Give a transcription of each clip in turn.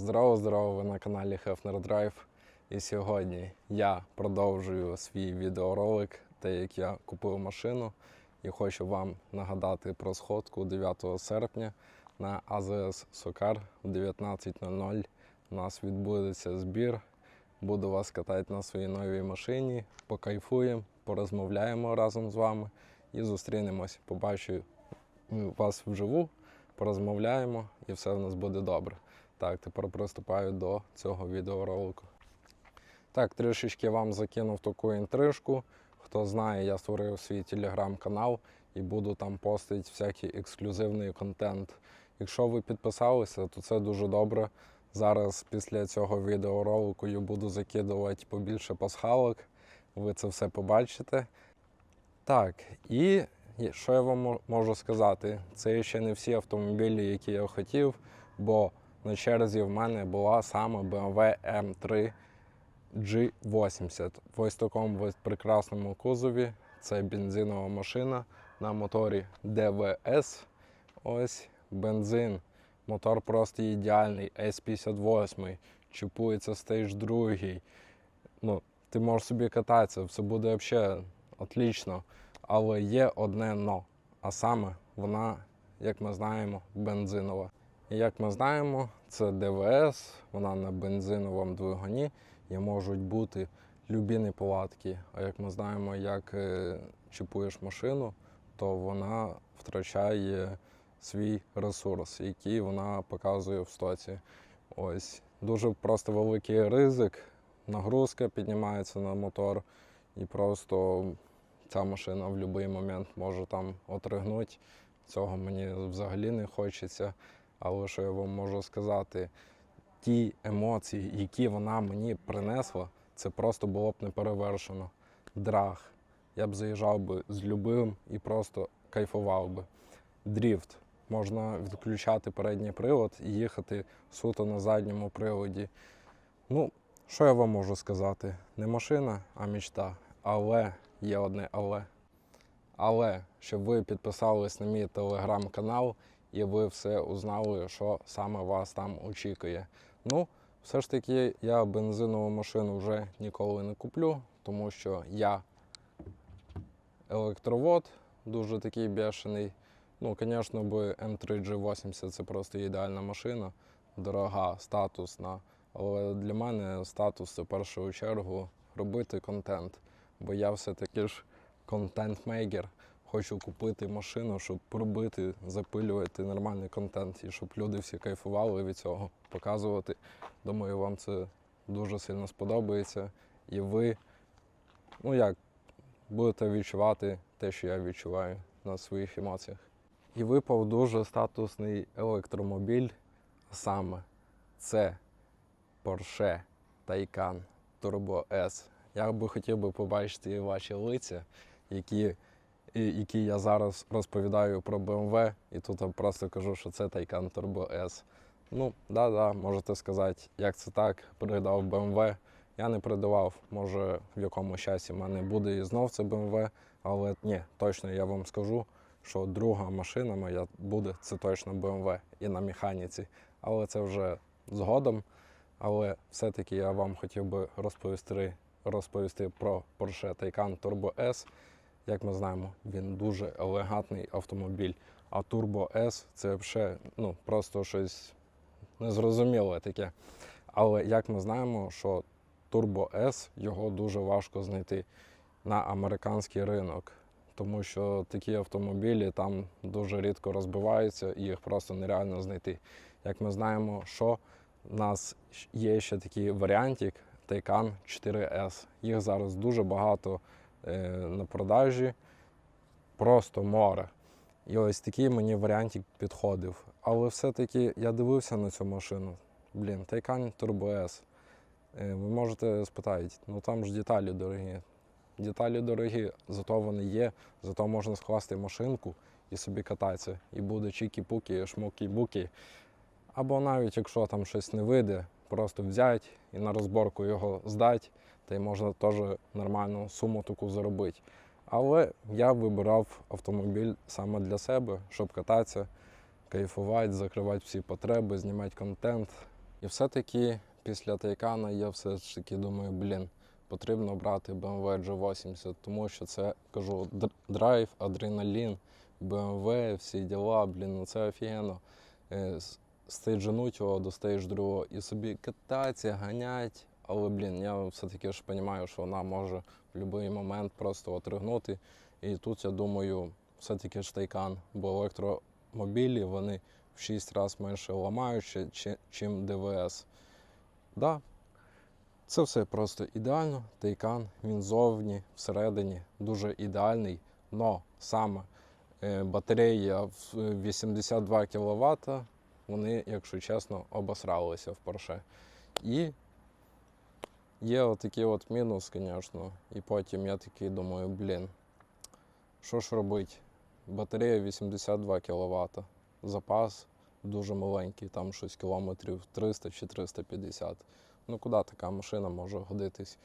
Здорово, здорово, ви на каналі Hefner Drive. І сьогодні я продовжую свій відеоролик, те, як я купив машину, і хочу вам нагадати про сходку 9 серпня на АЗС Сокар в 19.00. У нас відбудеться збір. Буду вас катати на своїй новій машині, покайфуємо, порозмовляємо разом з вами і зустрінемось. Побачу вас вживу, порозмовляємо і все в нас буде добре. Так, тепер приступаю до цього відеоролику. Так, трішечки вам закинув таку інтрижку. Хто знає, я створив свій телеграм-канал і буду там постити всякий ексклюзивний контент. Якщо ви підписалися, то це дуже добре. Зараз після цього відеоролику я буду закидувати побільше пасхалок. Ви це все побачите. Так, і що я вам можу сказати? Це ще не всі автомобілі, які я хотів, бо на черзі в мене була саме BMW M3 G80. В ось такому прекрасному кузові. Це бензинова машина на моторі DVS. Ось бензин. Мотор просто ідеальний. S58. Чіпується стейдж 2. Ну, ти можеш собі кататися, все буде взагалі отлично. Але є одне но. А саме вона, як ми знаємо, бензинова. Як ми знаємо, це ДВС, вона на бензиновому двигуні і можуть бути любі неполадки. А як ми знаємо, як е, чіпуєш машину, то вона втрачає свій ресурс, який вона показує в стоці. Ось дуже просто великий ризик, нагрузка піднімається на мотор, і просто ця машина в будь-який момент може там отригнути. Цього мені взагалі не хочеться. Але що я вам можу сказати, ті емоції, які вона мені принесла, це просто було б не перевершено. Драг. Я б заїжджав би з любим і просто кайфував би. Дріфт. Можна відключати передній привод і їхати суто на задньому приводі. Ну, що я вам можу сказати? Не машина, а мічта. Але є одне але. Але щоб ви підписались на мій телеграм-канал і ви все узнали, що саме вас там очікує. Ну, все ж таки, я бензинову машину вже ніколи не куплю, тому що я електровод дуже такий бешений. Ну, звісно, би М3G80 це просто ідеальна машина, дорога, статусна. Але для мене статус це в першу чергу робити контент. Бо я все-таки ж контент-мейкер. Хочу купити машину, щоб робити, запилювати нормальний контент і щоб люди всі кайфували від цього, показувати. Думаю, вам це дуже сильно сподобається. І ви, ну як, будете відчувати те, що я відчуваю на своїх емоціях. І випав дуже статусний електромобіль, саме це Porsche Taycan Turbo S. Я би хотів би побачити ваші лиця, які, які я зараз розповідаю про BMW, і тут я просто кажу, що це Taycan Turbo S. Ну, да-да, можете сказати, як це так, передав BMW. Я не передавав, може в якому часі в мене буде і знов це BMW, але ні, точно я вам скажу, що друга машина моя буде це точно BMW і на механіці. Але це вже згодом. Але все-таки я вам хотів би розповісти, розповісти про Porsche Taycan Turbo S. Як ми знаємо, він дуже елегантний автомобіль. А Turbo S це взагалі ну, просто щось незрозуміле таке. Але як ми знаємо, що Turbo S його дуже важко знайти на американський ринок, тому що такі автомобілі там дуже рідко розбиваються і їх просто нереально знайти. Як ми знаємо, що у нас є ще такий варіантик Taycan 4S. Їх зараз дуже багато на продажі, просто море. І ось такий мені варіантик підходив. Але все-таки я дивився на цю машину. Блін, Taycan Turbo S. Е, Ви можете спитати, ну там ж деталі дорогі. Деталі дорогі, зато вони є, зато можна скласти машинку і собі кататися. І буде чікі-пуки, шмокі-буки. Або навіть якщо там щось не вийде, просто взяти і на розборку його здати, та й можна теж нормальну суму таку заробити. Але я вибирав автомобіль саме для себе, щоб кататися, кайфувати, закривати всі потреби, знімати контент. І все-таки після Тайкана я все ж таки думаю, блін, потрібно брати BMW G80, тому що це кажу драйв, адреналін, BMW, всі діла, блін, ну це офігенно. Е, Стейджануть його до стейдж другого і собі кататися, ганять. Але, блін, я все-таки ж розумію, що вона може в будь-який момент просто отригнути. І тут я думаю, все-таки ж Тайкан, бо електромобілі вони в 6 разів менше ламають, чи- чим ДВС. Да, це все просто ідеально. Тайкан, він зовні, всередині дуже ідеальний. Но саме е, батарея в 82 кВт, вони, якщо чесно, обосралися в Porsche. І є отакий от мінус, звісно. І потім я такий думаю, блін, що ж робити? Батарея 82 кВт, запас дуже маленький, там щось кілометрів 300 чи 350. Ну куди така машина може годитись?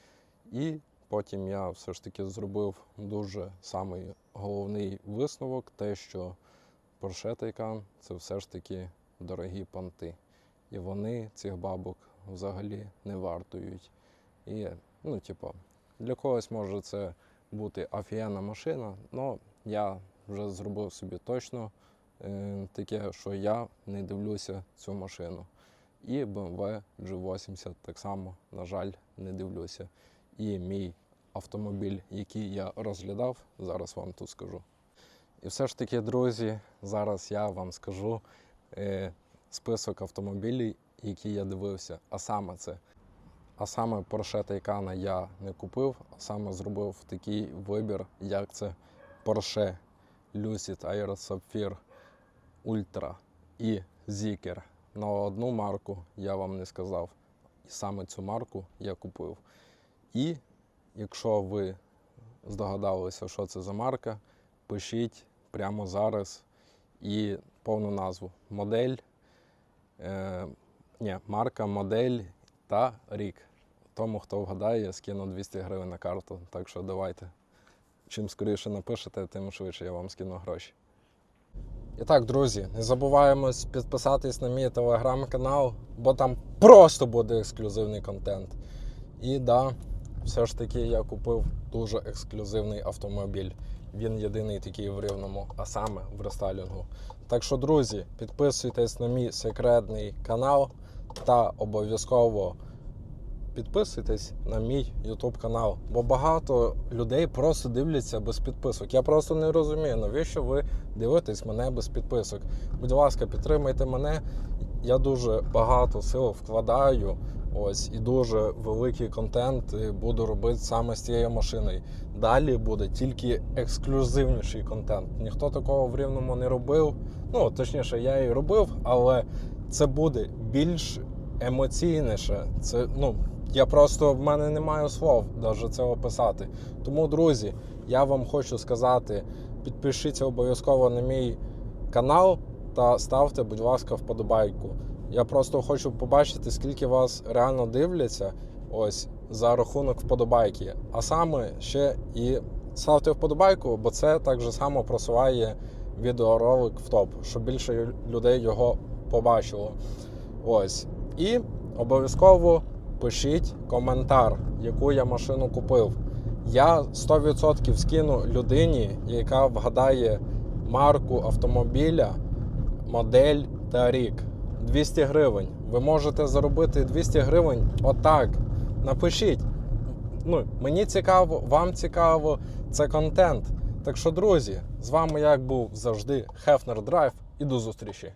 І потім я все ж таки зробив дуже самий головний висновок, те, що Porsche Taycan – це все ж таки дорогі понти. І вони цих бабок взагалі не вартують. І, ну, типу, для когось може це бути офігенна машина, але я вже зробив собі точно е, таке, що я не дивлюся цю машину. І BMW G80 так само, на жаль, не дивлюся. І мій автомобіль, який я розглядав, зараз вам тут скажу. І все ж таки, друзі, зараз я вам скажу е, список автомобілів, які я дивився. А саме це. А саме Porsche Taycan я не купив, а саме зробив такий вибір, як це Porsche Lucid Air Sapphire Ultra і Zikr. На одну марку я вам не сказав. І саме цю марку я купив. І якщо ви здогадалися, що це за марка, пишіть прямо зараз і повну назву. Модель, е, ні, марка, модель та рік. Тому, хто вгадає, я скину 200 гривень на карту. Так що давайте. Чим скоріше напишете, тим швидше я вам скину гроші. І так, друзі, не забуваємось підписатись на мій телеграм-канал, бо там просто буде ексклюзивний контент. І да, все ж таки я купив дуже ексклюзивний автомобіль. Він єдиний такий в рівному, а саме в рестайлінгу. Так що, друзі, підписуйтесь на мій секретний канал та обов'язково підписуйтесь на мій YouTube канал. Бо багато людей просто дивляться без підписок. Я просто не розумію, навіщо ви дивитесь мене без підписок. Будь ласка, підтримайте мене. Я дуже багато сил вкладаю. Ось і дуже великий контент буду робити саме з цією машиною. Далі буде тільки ексклюзивніший контент. Ніхто такого в рівному не робив. Ну точніше, я і робив, але це буде більш емоційніше. Це ну я просто в мене немає слов навіть це описати. Тому, друзі, я вам хочу сказати: підпишіться обов'язково на мій канал та ставте, будь ласка, вподобайку. Я просто хочу побачити, скільки вас реально дивляться ось за рахунок вподобайки. А саме ще і ставте вподобайку, бо це так само просуває відеоролик в топ, щоб більше людей його побачило. Ось. І обов'язково пишіть коментар, яку я машину купив. Я 100% скину людині, яка вгадає марку автомобіля, модель та рік. 200 гривень. Ви можете заробити 200 гривень отак. Напишіть. Ну, мені цікаво, вам цікаво, це контент. Так що, друзі, з вами як був завжди Хефнер Драйв і до зустрічі.